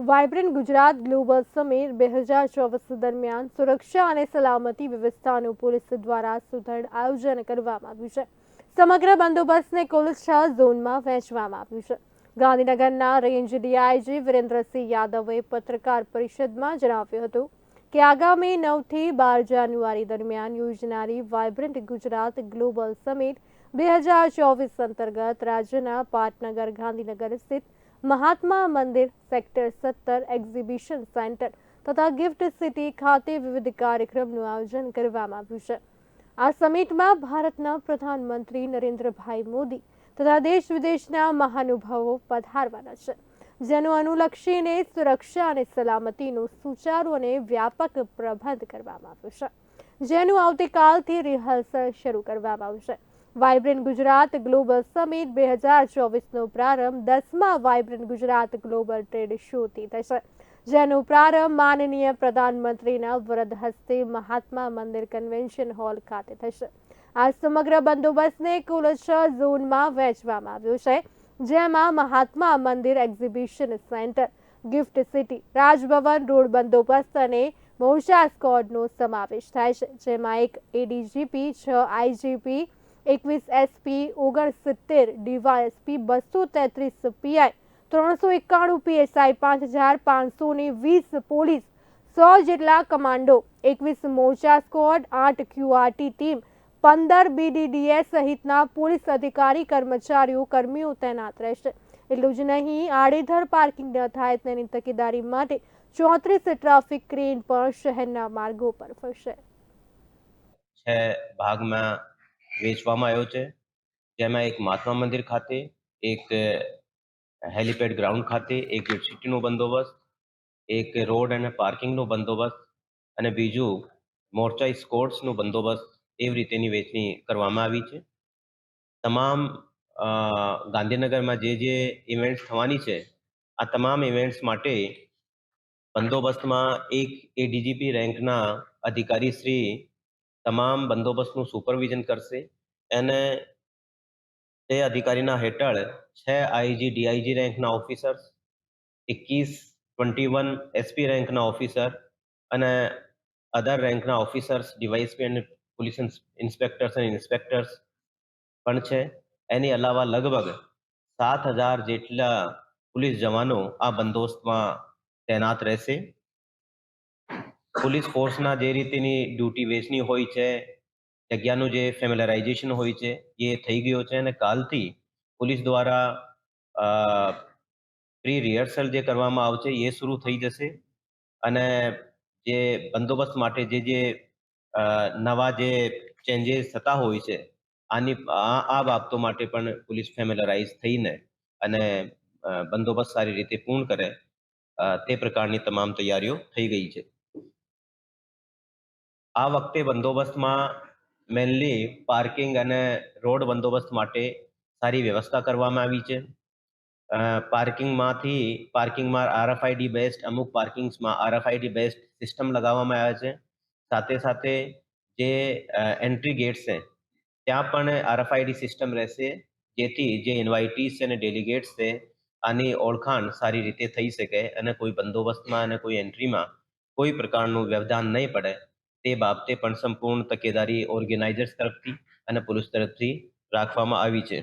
Vibrant Gujarat global summit બે હજાર ચોવીસ દરમિયાન સુરક્ષા અને સલામતી વ્યવસ્થાનું પોલીસ દ્વારા સુદૃઢ આયોજન કરવામાં આવ્યું છે. સમગ્ર બંદોબસ્તને કુલ છ ઝોનમાં વહેંચવામાં આવ્યું છે. ગાંધીનગરના રેન્જ ડીઆઈજી વિરેન્દ્રસિંહ યાદવે પત્રકાર પરિષદમાં જણાવ્યું હતું કે આગામી નવથી બાર જાન્યુઆરી દરમિયાન યોજનારી વાઇબ્રન્ટ ગુજરાત ગ્લોબલ સમિટ બે હજાર ચોવીસ અંતર્ગત રાજ્યના પાટનગર ગાંધીનગર સ્થિત મહાત્મા મંદિર સેક્ટર સત્તર એક્ઝિબિશન સેન્ટર તથા ગિફ્ટ સિટી ખાતે વિવિધ કાર્યક્રમનું આયોજન કરવામાં આવ્યું છે. આ સમિટમાં ભારતના પ્રધાનમંત્રી નરેન્દ્રભાઈ મોદી તથા દેશ વિદેશના મહાનુભાવો પધારવાના છે, જેનું અનુલક્ષીને સુરક્ષા અને સલામતીનું સુચારુ અને વ્યાપક પ્રબંધ કરવામાં આવ્યું છે. જેનું આવતીકાલથી રિહર્સલ શરૂ કરવામાં આવશે. વાઇબ્રન્ટ ગુજરાત ગ્લોબલ સમિટ બે હજાર ચોવીસનો પ્રારંભ દસમા વાઇબ્રન્ટ ગુજરાત ગ્લોબલ ટ્રેડ શોથી થશે, જેનો પ્રારંભ માનનીય પ્રધાનમંત્રીના વરદ હસ્તે મહાત્મા મંદિર કન્વેન્શન હોલ ખાતે થશે. આ સમગ્ર બંદોબસ્તને કુલ છ ઝોનમાં વહેંચવામાં આવ્યો છે, જેમાં Mahatma Mandir exhibition centre, gift city, Raj Bhavan, road બંદોબસ્ત અને મોરચા સ્કોડનો સમાવેશ થાય છે, જેમાં એક એડીજીપી છ આઈજીપી એકવીસ એસપી ઓગણસિત્તેર ડીવાયએસપી બસો તેત્રીસ પીઆઈ ત્રણસો એકાણું પીએસઆઈ પાંચ હજાર પાંચસો ને વીસ પોલીસ, સો જેટલા કમાન્ડો, એકવીસ મોરચા સ્કોડ આઠ ક્યુઆરટી ટીમ, પંદર બીડીડીએસ સહિતના પોલીસ અધિકારી, કર્મચારીઓ, કર્મીઓ તૈનાત રહેશે. એટલું જ નહીં આડેધર પાર્કિંગ ન થાય તેની તકેદારી માટે ચોત્રીસ ટ્રાફિક ક્રેન પણ શહેરના માર્ગો પર ફરશે. છે, ભાગમાં વેચવામાં આવ્યો છે. જેમાં એક મહાત્મા મંદિર ખાતે, એક હેલિપેડ ગ્રાઉન્ડ ખાતે, એક સિટીનો બંદોબસ્ત, એક રોડ અને પાર્કિંગનો બંદોબસ્ત અને બીજું મોરચા સ્કોર્ટ્સનો બંદોબસ્ત એવી રીતેની વેચણી કરવામાં આવી છે. તમામ ગાંધીનગરમાં જે જે ઇવેન્ટ્સ થવાની છે, આ તમામ ઇવેન્ટ્સ માટે બંદોબસ્તમાં એક એડીજીપી રેન્કના અધિકારી શ્રી તમામ બંદોબસ્તનું સુપરવિઝન કરશે. અને તે અધિકારીના હેઠળ છ આઈજી, ડીઆઈજી રેન્કના ઓફિસર્સ, એકવીસ, ટ્વેન્ટી વન એસપી રેન્કના ઓફિસર અને અધર રેન્કના ઓફિસર્સ, ડીવાયસપી અને પોલીસ ઇન્સ્પેક્ટર્સ અને ઇન્સ્પેક્ટર્સ પણ છે. એની અલાવા લગભગ સાત હજાર જેટલા પોલીસ જવાનો આ બંદોબસ્તમાં તૈનાત રહેશે. પોલીસ ફોર્સના જે રીતેની ડ્યુટી વેચની હોય છે, જગ્યાનું જે ફેમિલરાઇઝેશન હોય છે, એ થઈ ગયો છે અને કાલથી પોલીસ દ્વારા પ્રી રિહર્સલ જે કરવામાં આવશે એ શરૂ થઈ જશે અને જે બંદોબસ્ત માટે જે જે નવા જે ચેન્જીસ થતા હોય છે, આની, આ બાબતો માટે પણ પોલીસ ફેમિલરાઇઝ થઈને અને બંદોબસ્ત સારી રીતે પૂર્ણ કરે તે પ્રકારની તમામ તૈયારીઓ થઈ ગઈ છે. આ વખતે બંદોબસ્તમાં મેનલી પાર્કિંગ અને રોડ બંદોબસ્ત માટે સારી વ્યવસ્થા કરવામાં આવી છે. પાર્કિંગમાંથી પાર્કિંગમાં આરએફઆઈડી બેસ્ડ અમુક પાર્કિંગ્સમાં આરએફઆઈડી બેસ્ટ સિસ્ટમ લગાવવામાં આવ્યા છે. સાથે સાથે જે એન્ટ્રી ગેટ્સ છે, ત્યાં પણ આરએફઆઈડી સિસ્ટમ રહેશે, જેથી જે ઇન્વાઇટીસ અને ડેલિગેટ્સ છે, આની ઓળખાણ સારી રીતે થઈ શકે અને કોઈ બંદોબસ્તમાં અને કોઈ એન્ટ્રીમાં કોઈ પ્રકારનું વ્યવધાન નહીં પડે. તે બાબતે પણ સંપૂર્ણ તકેદારી ઓર્ગેનાઇઝર્સ તરફથી અને પોલીસ તરફથી રાખવામાં આવી છે.